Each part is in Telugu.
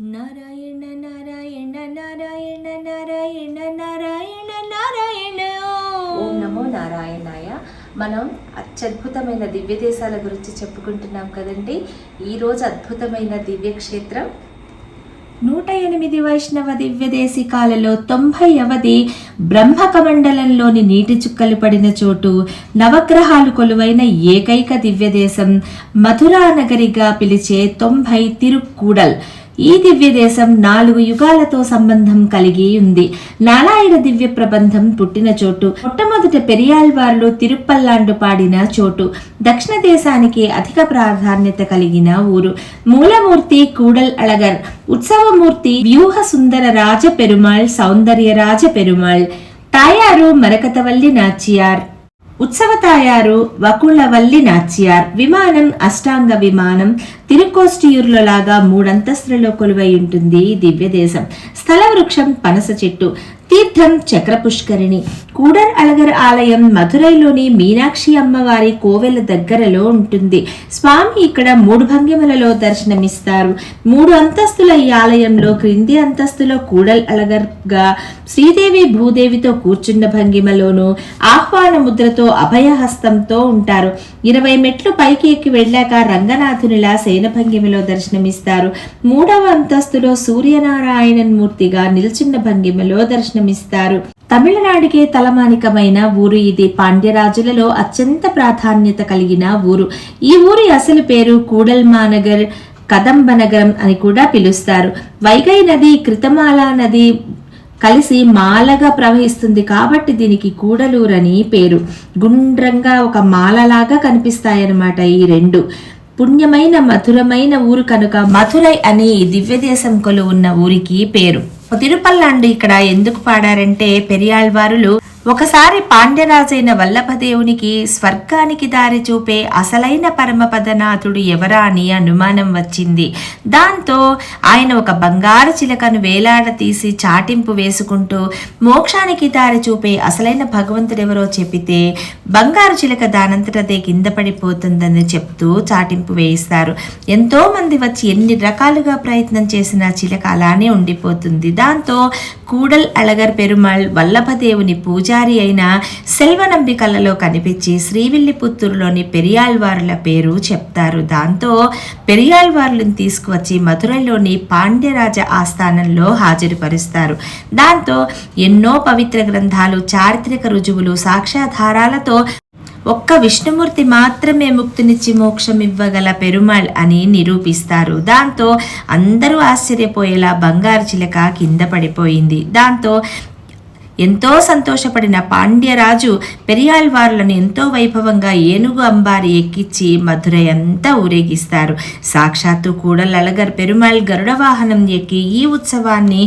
నారాయణ నారాయణ నారాయణ నారాయణ నారాయణ నారాయణ. ఓం నమో నారాయణాయ. మనం అత్యద్భుతమైన దివ్య దేశాల గురించి చెప్పుకుంటున్నాం కదండి. ఈరోజు అద్భుతమైన దివ్యక్షేత్రం. నూట ఎనిమిది వైష్ణవ దివ్య దేశికాలలో తొంభై అవధి బ్రహ్మకమండలంలోని నీటి చుక్కలు పడిన చోటు నవగ్రహాలు కొలువైన ఏకైక దివ్య దేశం మథురా నగరిగా పిలిచే తొంభై తిరుక్కూడల్. ఈ దివ్య దేశం నాలుగు యుగాలతో సంబంధం కలిగి ఉంది. నారాయణ దివ్య ప్రబంధం పుట్టిన చోటు మొట్టమొదట పెరియాల్వార్లు తిరుప్పల్లాండు పాడిన చోటు దక్షిణ దేశానికి అధిక ప్రాధాన్యత కలిగిన ఊరు. మూలమూర్తి కూడల్ అళగర్ ఉత్సవమూర్తి వ్యూహ సుందర రాజ పెరుమాళ్ సౌందర్య రాజ పెరుమాళ్. తాయారు మరకతవల్లి నాచియార్. ఉత్సవ తాయారు వకుళవల్లి నాచ్యార్ విమానం అష్టాంగ విమానం తిరుకోస్టియూర్లో లాగా మూడంతస్తులలో కొలువై ఉంటుంది దివ్యదేశం. స్థల వృక్షం పనస చెట్టు. తీర్థం చక్ర పుష్కరిణి కూడర్ అళగర్ ఆలయం మధురైలోని మీనాక్షి అమ్మవారి కోవెల దగ్గరలో ఉంటుంది. స్వామి ఇక్కడ మూడు భంగిమలలో దర్శనమిస్తారు. మూడు అంతస్తుల ఈ ఆలయంలో క్రింది అంతస్తులో కూడల్ అలగర్గా శ్రీదేవి భూదేవితో కూర్చున్న భంగిమలోను ఆహ్వాన ముద్రతో అభయహస్తంతో ఉంటారు. ఇరవై మెట్లు పైకి ఎక్కి వెళ్ళాక రంగనాథునిలా సేన భంగిమలో దర్శనమిస్తారు. మూడవ అంతస్తులో సూర్యనారాయణన్ మూర్తిగా నిల్చున్న భంగిమలో దర్శనమిస్తారు. తమిళనాడుకే తలమానికమైన ఊరు ఇది పాండ్యరాజులలో అత్యంత ప్రాధాన్యత కలిగిన ఊరు. ఈ ఊరి అసలు పేరు కూడల్మానగర్ కదంబనగరం అని కూడా పిలుస్తారు. వైగై నది కృతమాల నది కలిసి మాలగా ప్రవహిస్తుంది కాబట్టి దీనికి కూడలూరని పేరు. గుండ్రంగా ఒక మాలలాగా కనిపిస్తాయన్నమాట ఈ రెండు. పుణ్యమైన మధురమైన ఊరు కనుక మధురై అని దివ్యదేశం దివ్య దేశం కొలు ఉన్న ఊరికి పేరు. తిరుపల్లాండు ఇక్కడ ఎందుకు పాడారంటే పెరియాళ్వారులు ఒకసారి పాండ్యరాజైన వల్లభదేవునికి స్వర్గానికి దారి చూపే అసలైన పరమపదనాథుడు ఎవరా అని అనుమానం వచ్చింది. దాంతో ఆయన ఒక బంగారు చిలకను వేలాడ తీసి చాటింపు వేసుకుంటూ మోక్షానికి దారి చూపే అసలైన భగవంతుడెవరో చెబితే బంగారు చిలక దానంతటదే కింద పడిపోతుందని చెప్తూ చాటింపు వేయిస్తారు. ఎంతో మంది వచ్చి ఎన్ని రకాలుగా ప్రయత్నం చేసినా చిలక అలానే ఉండిపోతుంది. దాంతో కూడల్ అలగర్ పెరుమాళ్ వల్లభదేవుని పూజ పూజారి అయిన సెల్వనంబికలలో కనిపించి శ్రీవిల్లిపుత్తూరులోని పెరియాళ్వారుల పేరు చెప్తారు. దాంతో పెరియాళ్వార్లను తీసుకువచ్చి మధురైలోని పాండ్యరాజ ఆస్థానంలో హాజరుపరుస్తారు. దాంతో ఎన్నో పవిత్ర గ్రంథాలు చారిత్రక రుజువులు సాక్ష్యాధారాలతో ఒక్క విష్ణుమూర్తి మాత్రమే ముక్తినిచ్చి మోక్షం ఇవ్వగల పెరుమాళ్ అని నిరూపిస్తారు. దాంతో అందరూ ఆశ్చర్యపోయేలా బంగారు చిలక కింద పడిపోయింది. దాంతో ఎంతో సంతోషపడిన పాండ్యరాజు పెరియాళ్వార్లను ఎంతో వైభవంగా ఏనుగు అంబారి ఎక్కించి మధురై అంతా ఊరేగిస్తారు. సాక్షాత్తు కూడా లలగర్ పెరుమాళ్ గరుడ వాహనం ఎక్కి ఈ ఉత్సవాన్ని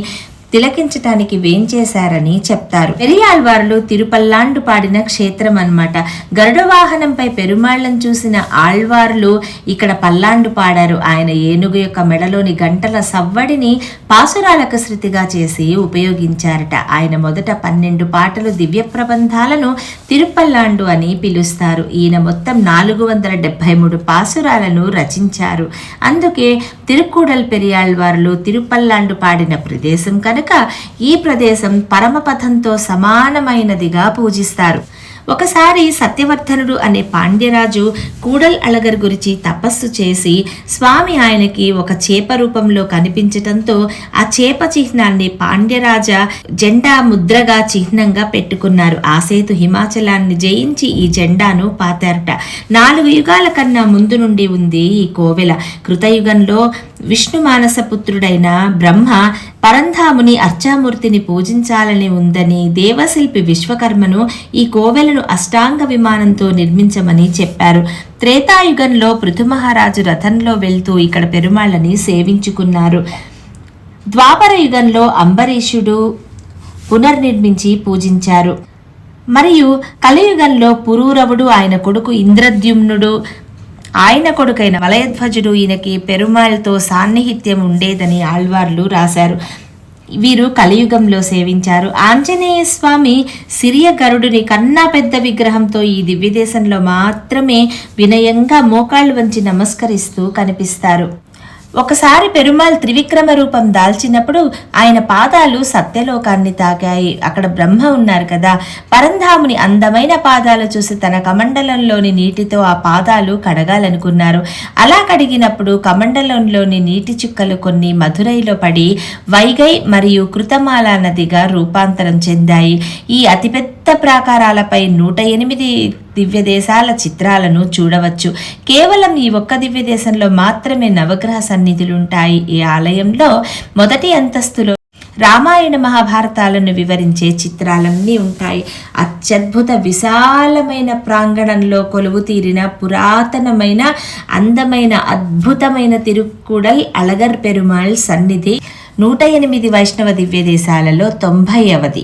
తిలకించటానికి వేంచేశారని చెప్తారు. పెరియాళ్వార్లు తిరుపల్లాండు పాడిన క్షేత్రం అన్నమాట. గరుడ వాహనంపై పెరుమాళ్ళను చూసిన ఆళ్వార్లు ఇక్కడ పల్లాండు పాడారు. ఆయన ఏనుగు యొక్క మెడలోని గంటల సవ్వడిని పాసురాలకు శృతిగా చేసి ఉపయోగించారట. ఆయన మొదట పన్నెండు పాటలు దివ్య ప్రబంధాలను తిరుపల్లాండు అని పిలుస్తారు. ఈయన మొత్తం నాలుగు వందల డెబ్బై మూడు పాసురాలను రచించారు. అందుకే తిరుక్కూడల్ పెరియాళ్వార్లు తిరుపల్లాండు పాడిన ప్రదేశం కనుక ఈ ప్రదేశం పరమపథంతో సమానమైనదిగా పూజిస్తారు. ఒకసారి సత్యవర్ధనుడు అనే పాండ్యరాజు కూడల్ అళగర్ గురించి తపస్సు చేసి స్వామి ఆయనకి ఒక చేప రూపంలో కనిపించటంతో ఆ చేప చిహ్నాన్ని పాండ్యరాజ జెండా ముద్రగా చిహ్నంగా పెట్టుకున్నారు. ఆ సేతు హిమాచలాన్ని జయించి ఈ జెండాను పాతారట. నాలుగు యుగాల కన్నా ముందు నుండి ఉంది ఈ కోవెల. కృతయుగంలో విష్ణు మానసపుత్రుడైన బ్రహ్మ పరంధాముని అర్చామూర్తిని పూజించాలని ఉందని దేవశిల్పి విశ్వకర్మను ఈ కోవెలను అష్టాంగ విమానంతో నిర్మించమని చెప్పారు. త్రేతాయుగంలో పృథుమహారాజు రథంలో వెళ్తూ ఇక్కడ పెరుమాళ్ళని సేవించుకున్నారు. ద్వాపర యుగంలో అంబరీషుడు పునర్నిర్మించి పూజించారు. మరియు కలియుగంలో పురూరవుడు ఆయన కొడుకు ఇంద్రద్యుమ్నుడు ఆయన కొడుకైన వలయధ్వజుడు ఈయనకి పెరుమాళ్తో సాన్నిహిత్యం ఉండేదని ఆళ్వార్లు రాశారు. వీరు కలియుగంలో సేవించారు. ఆంజనేయ స్వామి సిరియ గరుడుని కన్నా పెద్ద విగ్రహంతో ఈ దివ్యదేశంలో మాత్రమే వినయంగా మోకాళ్ళు వంచి నమస్కరిస్తూ కనిపిస్తారు. ఒకసారి పెరుమాళ్ త్రివిక్రమ రూపం దాల్చినప్పుడు ఆయన పాదాలు సత్యలోకాన్ని తాకాయి. అక్కడ బ్రహ్మ ఉన్నారు కదా. పరంధాముని అందమైన పాదాలు చూసి తన కమండలంలోని నీటితో ఆ పాదాలు కడగాలనుకున్నారు. అలా కడిగినప్పుడు కమండలంలోని నీటి చుక్కలు కొన్ని మధురైలో పడి వైగై మరియు కృతమాల నదిగా రూపాంతరం చెందాయి. ఈ అతిపెద్ద ప్రాకారాలపై నూట ఎనిమిది దివ్య దేశాల చిత్రాలను చూడవచ్చు. కేవలం ఈ ఒక్క దివ్య దేశంలో మాత్రమే నవగ్రహ సన్నిధులుంటాయి. ఈ ఆలయంలో మొదటి అంతస్తులో రామాయణ మహాభారతాలను వివరించే చిత్రాలన్నీ ఉంటాయి. అత్యద్భుత విశాలమైన ప్రాంగణంలో కొలువు తీరిన పురాతనమైన అందమైన అద్భుతమైన తిరుక్కుడల్ అలగర్ పెరుమాళ్ సన్నిధి నూట ఎనిమిది వైష్ణవ దివ్య దేశాలలో తొంభైవది